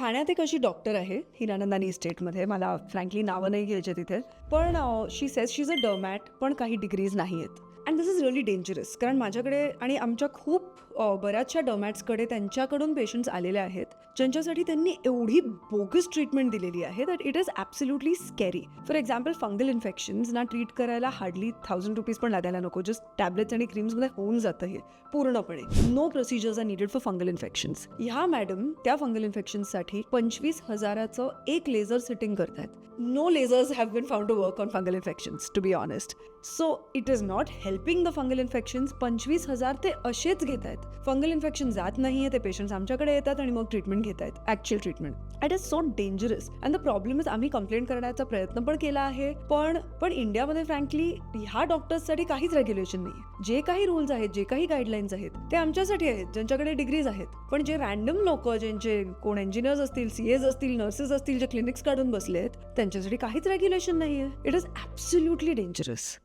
ठाण्यात एक अशी डॉक्टर आहे हिरानंदानी इस्टेटमध्ये. मला फ्रँकली नावं नाही घ्यायचे तिथे. पण शी सेज शी इज अ डर्मॅट पण काही डिग्रीज नाही आहेत and this is really dangerous कारण माझ्याकडे आणि आमच्या खूप बऱ्याचशा डोमॅट्सकडे त्यांच्याकडून पेशंट्स आलेले आहेत ज्यांच्यासाठी त्यांनी एवढी बोगस ट्रीटमेंट दिलेली आहे that it is absolutely scary for example fungal इन्फेक्शन्सना treat करायला हार्डली थाउजंड रुपीज पण लागायला नको. जस्ट टॅब्लेट्स आणि क्रीम्समध्ये होऊन जातं हे पूर्णपणे. No procedures are needed for fungal infections ह्या मॅडम त्या फंगल इन्फेक्शन्ससाठी पंचवीस हजाराचं एक लेझर सिटिंग करतात no lasers have been found to work on fungal infections to be honest so it is not helping the fungal infections पंचवीस हजार ते असेच घेत आहेत. फंगल इन्फेक्शन जात नाहीये ते पेशंट्स आमच्याकडे येतात आणि मग ट्रीटमेंट घेत आहेत actual treatment it is so dangerous and the problem is आम्ही कंप्लेंट करण्याचा प्रयत्न पण केला आहे पण पण इंडियामध्ये फ्रँकली ह्या डॉक्टर्ससाठी काहीच रेग्युलेशन नाही जे काही रूल्स आहेत जे काही गाईडलाईन्स आहेत ते आमच्यासाठी आहेत ज्यांच्याकडे डिग्रीज आहेत. पण जे रॅन्डम लोक ज्यांचे कोण इंजिनियर्स असतील सी एज असतील नर्सेस असतील जे क्लिनिक्स काढून बसले आहेत त्यांच्यासाठी काहीच रेग्युलेशन नाही आहे इट इज ॲब्सोल्युटली डेंजरस